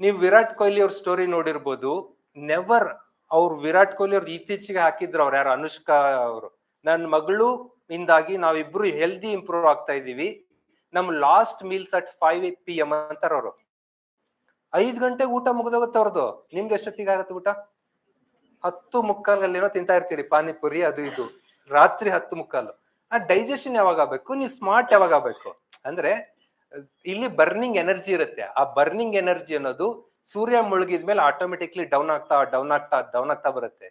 ನೀವು ವಿರಾಟ್ ಕೊಹ್ಲಿ ಅವ್ರ ಸ್ಟೋರಿ ನೋಡಿರ್ಬೋದು. ನೆವರ್ ಅವ್ರು ವಿರಾಟ್ ಕೊಹ್ಲಿ ಅವ್ರು ಇತ್ತೀಚೆಗೆ ಹಾಕಿದ್ರು ಅವ್ರು ಯಾರು? ಅನುಷ್ಕಾ ಅವರು. ನನ್ನ ಮಗಳು ಇಂದಾಗಿ ನಾವಿಬ್ರು ಹೆಲ್ದಿ ಇಂಪ್ರೂವ್ ಆಗ್ತಾ ಇದೀವಿ. ನಮ್ last meals at five P M ಅಂತಾರ ಅವರು. ಐದ್ ಗಂಟೆಗೆ ಊಟ ಮುಗಿದೋಗುತ್ತೆ ಅವ್ರದ್ದು ನಿಮ್ದು ಎಷ್ಟೊತ್ತಿಗೆ ಆಗತ್ತೆ ಊಟ? ಹತ್ತು ಮುಕ್ಕಾಲಲ್ಲಿ ಏನೋ ತಿಂತಾ ಇರ್ತೀರಿ. ಪಾನಿಪುರಿ, ಅದು ಇದು. ರಾತ್ರಿ ಹತ್ತು ಮುಕ್ಕಾಲು. ಆ ಡೈಜೆಷನ್ ಯಾವಾಗ ಆಗ್ಬೇಕು? ನೀವು ಸ್ಮಾರ್ಟ್ ಯಾವಾಗ ಆಗ್ಬೇಕು? ಅಂದ್ರೆ ಇಲ್ಲಿ ಬರ್ನಿಂಗ್ ಎನರ್ಜಿ ಇರುತ್ತೆ. ಆ ಬರ್ನಿಂಗ್ ಎನರ್ಜಿ ಅನ್ನೋದು ಸೂರ್ಯ ಮುಳುಗಿದ ಮೇಲೆ ಆಟೋಮೆಟಿಕ್ಲಿ ಡೌನ್ ಆಗ್ತಾ ಡೌನ್ ಆಗ್ತಾ ಡೌನ್ ಆಗ್ತಾ ಬರುತ್ತೆ.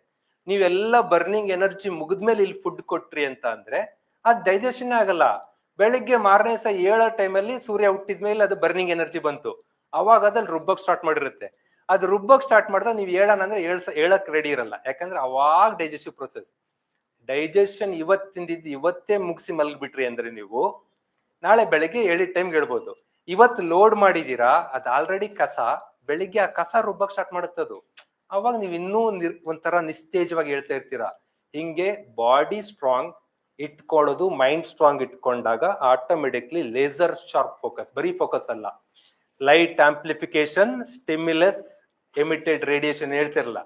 ನೀವೆಲ್ಲ ಬರ್ನಿಂಗ್ ಎನರ್ಜಿ ಮುಗಿದ್ಮೇಲೆ ಇಲ್ಲಿ ಫುಡ್ ಕೊಟ್ರಿ ಅಂತ ಅಂದ್ರೆ ಅದ್ ಡೈಜೆಷನ್ ಆಗಲ್ಲ. ಬೆಳಿಗ್ಗೆ ಮಾರನೇ ಸಹ ಏಳೋ ಟೈಮಲ್ಲಿ ಸೂರ್ಯ ಹುಟ್ಟಿದ್ಮೇಲೆ ಅದು ಬರ್ನಿಂಗ್ ಎನರ್ಜಿ ಬಂತು. ಅವಾಗ ಅದ್ರಲ್ಲಿ ರುಬ್ಬಕ್ ಸ್ಟಾರ್ಟ್ ಮಾಡಿರುತ್ತೆ. ಅದು ರುಬ್ಬಕ್ ಸ್ಟಾರ್ಟ್ ಮಾಡಿದ್ರೆ ನೀವು ಹೇಳೋಣ ಅಂದ್ರೆ ಏಳ್ ಹೇಳಕ್ ರೆಡಿ ಇರಲ್ಲ. ಯಾಕಂದ್ರೆ ಅವಾಗ ಡೈಜೆಸ್ಟಿವ್ ಪ್ರೊಸೆಸ್ ಡೈಜೆಷನ್ ಇವತ್ತಿಂದಿದ್ದು ಇವತ್ತೇ ಮುಗಿಸಿ ಮಲಗಿಬಿಟ್ರಿ ಅಂದ್ರೆ ನೀವು ನಾಳೆ ಬೆಳಿಗ್ಗೆ ಹೇಳಿದ ಟೈಮ್ಗೆ ಹೇಳ್ಬೋದು. ಇವತ್ತು ಲೋಡ್ ಮಾಡಿದೀರಾ, ಅದು ಆಲ್ರೆಡಿ ಕಸ, ಬೆಳಿಗ್ಗೆ ಆ ಕಸ ರುಬ್ಬಕ್ ಸ್ಟಾರ್ಟ್ ಅದು. ಅವಾಗ ನೀವು ಇನ್ನೂ ನಿರ್- ಒಂಥರ ನಿಸ್ತೇಜವಾಗಿ ಹೇಳ್ತಾ ಇರ್ತೀರಾ. ಹಿಂಗೆ ಬಾಡಿ ಸ್ಟ್ರಾಂಗ್ ಇಟ್ಕೊಳ್ಳೋದು ಮೈಂಡ್ ಸ್ಟ್ರಾಂಗ್ ಇಟ್ಕೊಂಡಾಗ ಆಟೋಮೆಟಿಕ್ಲಿ ಲೇಸರ್ ಶಾರ್ಪ್ ಫೋಕಸ್ ಬರೀ ಫೋಕಸ್ ಅಲ್ಲ. Light amplification stimulus emitted radiation ಹೇಳ್ತಿರಲ್ಲ.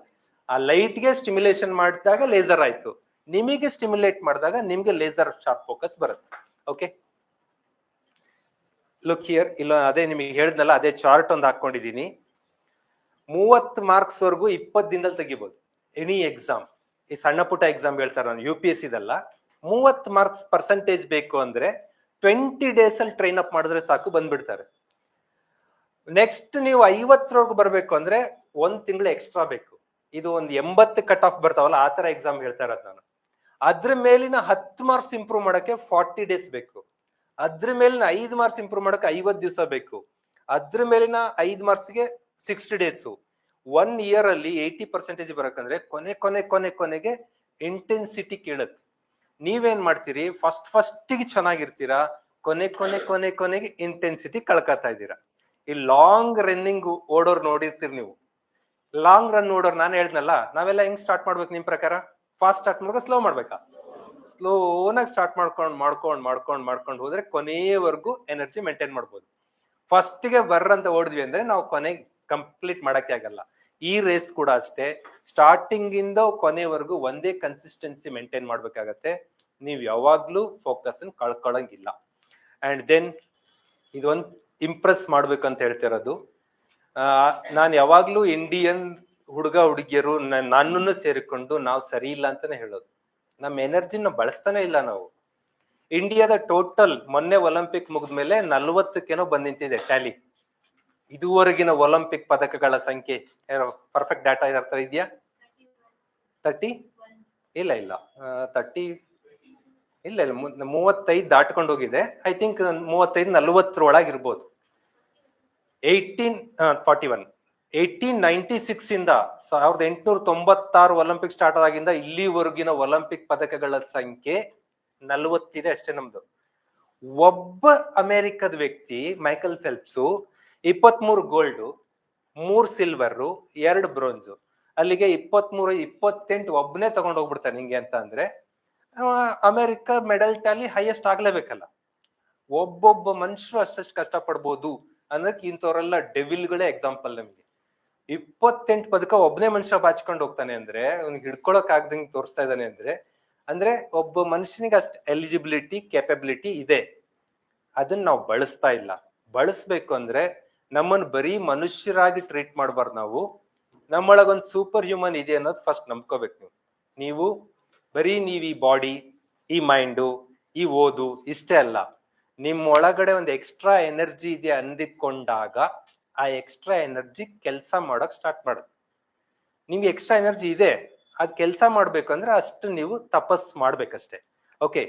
ಆ ಲೈಟ್ಗೆ ಸ್ಟಿಮ್ಯುಲೇಷನ್ ಮಾಡಿದಾಗ ಲೇಸರ್ ಆಯ್ತು. ನಿಮಗೆ ಸ್ಟಿಮ್ಯುಲೇಟ್ ಮಾಡಿದಾಗ ನಿಮ್ಗೆ ಲೇಸರ್ ಶಾರ್ಪ್ ಫೋಕಸ್ ಬರುತ್ತೆ. ಓಕೆ ಲುಕ್ ಇಯರ್ ಇಲ್ಲ ಅದೇ ನಿಮಗೆ ಹೇಳಿದ್ನಲ್ಲ, ಅದೇ ಚಾರ್ಟ್ ಒಂದು ಹಾಕೊಂಡಿದೀನಿ ಮೂವತ್ತು ಮಾರ್ಕ್ಸ್ ವರೆಗೂ ಇಪ್ಪತ್ತು ದಿನದಲ್ಲಿ ತೆಗಿಬೋದು. ಎನಿ ಎಕ್ಸಾಮ್ ಈ ಸಣ್ಣ ಪುಟ್ಟ ಎಕ್ಸಾಮ್ ಹೇಳ್ತಾರೆ ನಾನು ಯು ಪಿ ಎಸ್ ಇದಲ್ಲ. ಮೂವತ್ತು ಮಾರ್ಕ್ಸ್ ಪರ್ಸೆಂಟೇಜ್ ಬೇಕು ಅಂದ್ರೆ ಟ್ವೆಂಟಿ ಡೇಸ್ ಅಲ್ಲಿ ಟ್ರೈನ್ ಅಪ್ ಮಾಡಿದ್ರೆ ಸಾಕು, ಬಂದ್ಬಿಡ್ತಾರೆ. ನೆಕ್ಸ್ಟ್ ನೀವು ಐವತ್ತರವರೆಗೂ ಬರಬೇಕು ಅಂದ್ರೆ ಒಂದ್ ತಿಂಗಳು ಎಕ್ಸ್ಟ್ರಾ ಬೇಕು. ಇದು ಒಂದು ಎಂಬತ್ತು ಕಟ್ ಆಫ್ ಬರ್ತಾವಲ್ಲ, ಆ ತರ ಎಕ್ಸಾಮ್ ಹೇಳ್ತಾ ಇರೋದು ನಾನು. ಅದ್ರ ಮೇಲಿನ ಹತ್ತು ಮಾರ್ಕ್ಸ್ ಇಂಪ್ರೂವ್ ಮಾಡಕ್ಕೆ ಫಾರ್ಟಿ ಡೇಸ್ ಬೇಕು. ಅದ್ರ ಮೇಲಿನ ಐದು ಮಾರ್ಕ್ಸ್ ಇಂಪ್ರೂವ್ ಮಾಡಕ್ಕೆ ಐವತ್ ದಿವಸ ಬೇಕು. ಅದ್ರ ಮೇಲಿನ ಐದು ಮಾರ್ಕ್ಸ್ಗೆ ಸಿಕ್ಸ್ಟಿ ಡೇಸು ಒನ್ ಇಯರ್ ಅಲ್ಲಿ ಏಯ್ಟಿ ಪರ್ಸೆಂಟೇಜ್ ಬರಕಂದ್ರೆ ಕೊನೆ ಕೊನೆ ಕೊನೆ ಕೊನೆಗೆ ಇಂಟೆನ್ಸಿಟಿ ಕೇಳುತ್ತೆ. ನೀವೇನ್ ಮಾಡ್ತೀರಿ? ಫಸ್ಟ್ ಫಸ್ಟಿಗೆ ಚೆನ್ನಾಗಿರ್ತೀರಾ? ಕೊನೆ ಕೊನೆ ಕೊನೆ ಕೊನೆಗೆ ಇಂಟೆನ್ಸಿಟಿ ಕಳ್ಕೊತಾ ಇದ್ದೀರಾ? ಈ ಲಾಂಗ್ ರನ್ನಿಂಗ್ ಓಡೋರ್ ನೋಡಿರ್ತೀರಿ ನೀವು. ಲಾಂಗ್ ರನ್ ಓಡೋರ್ ನಾನು ಹೇಳ್ದನಲ್ಲ, ನಾವೆಲ್ಲ ಹೆಂಗ್ ಸ್ಟಾರ್ಟ್ ಮಾಡ್ಬೇಕು ನಿಮ್ ಪ್ರಕಾರ? ಫಾಸ್ಟ್ ಸ್ಟಾರ್ಟ್ ಮಾಡ್ಬೇಕು? ಸ್ಲೋ ಮಾಡ್ಬೇಕಾ? ಸ್ಲೋನಾಗಿ ಸ್ಟಾರ್ಟ್ ಮಾಡ್ಕೊಂಡು ಮಾಡ್ಕೊಂಡು ಮಾಡ್ಕೊಂಡು ಮಾಡ್ಕೊಂಡು ಹೋದ್ರೆ ಕೊನೆಯವರೆಗೂ ಎನರ್ಜಿ ಮೇಂಟೈನ್ ಮಾಡ್ಬೋದು. ಫಸ್ಟ್ಗೆ ಬರ್ರಂತ ಓಡಿದ್ವಿ ಅಂದ್ರೆ ನಾವು ಕೊನೆಗೆ ಕಂಪ್ಲೀಟ್ ಮಾಡಕ್ಕೆ ಆಗಲ್ಲ. ಈ ರೇಸ್ ಕೂಡ ಅಷ್ಟೇ. ಸ್ಟಾರ್ಟಿಂಗ್ ಇಂದ ಕೊನೆವರೆಗೂ ಒಂದೇ ಕನ್ಸಿಸ್ಟೆನ್ಸಿ ಮೇಂಟೈನ್ ಮಾಡ್ಬೇಕಾಗತ್ತೆ. ನೀವು ಯಾವಾಗ್ಲೂ ಫೋಕಸ್ ಕಳ್ಕೊಳ್ಳಂಗಿಲ್ಲ ಅಂಡ್ ದೆನ್ ಇದೊಂದು ಇಂಪ್ರೆಸ್ ಮಾಡ್ಬೇಕಂತ ಹೇಳ್ತಿರೋದು. ನಾನು ಯಾವಾಗ್ಲೂ ಇಂಡಿಯನ್ ಹುಡುಗ, ಹುಡುಗಿಯರು ನನ್ನನ್ನು ಸೇರಿಕೊಂಡು ನಾವು ಸರಿ ಇಲ್ಲ ಅಂತಾನೆ ಹೇಳೋದು. ನಮ್ಮ ಎನರ್ಜಿನ ಬಳಸ್ತಾನೆ ಇಲ್ಲ ನಾವು. ಇಂಡಿಯಾದ ಟೋಟಲ್ ಮೊನ್ನೆ ಒಲಿಂಪಿಕ್ ಮುಗಿದ್ಮೇಲೆ ನಲ್ವತ್ತಕ್ಕೇನೋ ಬಂದ್ ನಿಂತಿದೆ ಟ್ಯಾಲಿ ಇದುವರೆಗಿನ ಒಲಿಂಪಿಕ್ ಪದಕಗಳ ಸಂಖ್ಯೆ ಪರ್ಫೆಕ್ಟ್ ಡಾಟಾ ಇದರ್ಥ ಇದೆಯಾ? ತರ್ಟಿ ಇಲ್ಲ ಇಲ್ಲ. ತರ್ಟಿ ಇಲ್ಲ ಇಲ್ಲ. ಮೂವತ್ತೈದು ದಾಟ್ಕೊಂಡು ಹೋಗಿದೆ. ಐ ಥಿಂಕ್ ಮೂವತ್ತೈದು ನಲ್ವತ್ತರೊಳಗಿರ್ಬೋದು eighteen forty one eighteen ninety six ಇಂದ ಸಾವಿರದ ಎಂಟುನೂರ ತೊಂಬತ್ತಾರು ಒಲಿಂಪಿಕ್ ಸ್ಟಾರ್ಟ್ ಆದಾಗಿಂದ ಇಲ್ಲಿವರೆಗಿನ ಒಲಿಂಪಿಕ್ ಪದಕಗಳ ಸಂಖ್ಯೆ ನಲವತ್ತಿದೆ ಅಷ್ಟೇ ನಮ್ದು. ಒಬ್ಬ ಅಮೆರಿಕದ ವ್ಯಕ್ತಿ, ಮೈಕಲ್ ಫೆಲ್ಪ್ಸು, ಇಪ್ಪತ್ಮೂರು ಗೋಲ್ಡು ಮೂರು ಸಿಲ್ವರು ಎರಡು ಬ್ರೋಂಜು ಅಲ್ಲಿಗೆ ಇಪ್ಪತ್ಮೂರು ಇಪ್ಪತ್ತೆಂಟು ಒಬ್ಬನೇ ತಗೊಂಡು ಹೋಗ್ಬಿಡ್ತಾನೆ ಹಿಂಗೆ ಅಂತ ಅಂದ್ರೆ ಅಮೆರಿಕ ಮೆಡಲ್ ಟ್ಯಾಲಿ ಹೈಯೆಸ್ಟ್ ಆಗ್ಲೇಬೇಕಲ್ಲ. ಒಬ್ಬೊಬ್ಬ ಮನುಷ್ಯರು ಅಷ್ಟಷ್ಟು ಕಷ್ಟಪಡ್ಬೋದು ಅನ್ನೋಕ್ಕೆ ಇಂಥವರೆಲ್ಲ ಡೆವಿಲ್ಗಳೇ ಎಕ್ಸಾಂಪಲ್ ನಮಗೆ. ಇಪ್ಪತ್ತೆಂಟು ಪದಕ ಒಬ್ಬನೇ ಮನುಷ್ಯ ಬಾಚ್ಕೊಂಡು ಹೋಗ್ತಾನೆ ಅಂದ್ರೆ, ಅವ್ನಿಗೆ ಹಿಡ್ಕೊಳಕ್ ಆಗ್ದಂಗೆ ತೋರಿಸ್ತಾ ಇದ್ದಾನೆ ಅಂದ್ರೆ ಅಂದ್ರೆ ಒಬ್ಬ ಮನುಷ್ಯನಿಗೆ ಅಷ್ಟು ಎಲಿಜಿಬಿಲಿಟಿ ಕೆಪಬಿಲಿಟಿ ಇದೆ. ಅದನ್ನ ನಾವು ಬಳಸ್ತಾ ಇಲ್ಲ. ಬಳಸ್ಬೇಕು ಅಂದ್ರೆ ನಮ್ಮನ್ನು ಬರೀ ಮನುಷ್ಯರಾಗಿ ಟ್ರೀಟ್ ಮಾಡಬಾರ್ದು ನಾವು. ನಮ್ಮೊಳಗೊಂದು ಸೂಪರ್ ಹ್ಯೂಮನ್ ಇದೆ ಅನ್ನೋದು ಫಸ್ಟ್ ನಂಬ್ಕೋಬೇಕು ನೀವು. ನೀವು ಬರೀ ನೀವು ಈ ಬಾಡಿ ಈ ಮೈಂಡು ಈ ಓದು ಇಷ್ಟೇ ಅಲ್ಲ. ನಿಮ್ಮೊಳಗಡೆ ಒಂದು ಎಕ್ಸ್ಟ್ರಾ ಎನರ್ಜಿ ಇದೆ ಅಂದಿಕೊಂಡಾಗ ಆ ಎಕ್ಸ್ಟ್ರಾ ಎನರ್ಜಿ ಕೆಲಸ ಮಾಡೋಕೆ ಸ್ಟಾರ್ಟ್ ಮಾಡುತ್ತೆ ನಿಮ್ಗೆ ಎಕ್ಸ್ಟ್ರಾ ಎನರ್ಜಿ ಇದೆ, ಅದು ಕೆಲಸ ಮಾಡಬೇಕು ಅಂದ್ರೆ ಅಷ್ಟು ನೀವು ತಪಸ್ ಮಾಡ್ಬೇಕಷ್ಟೇ. ಓಕೆ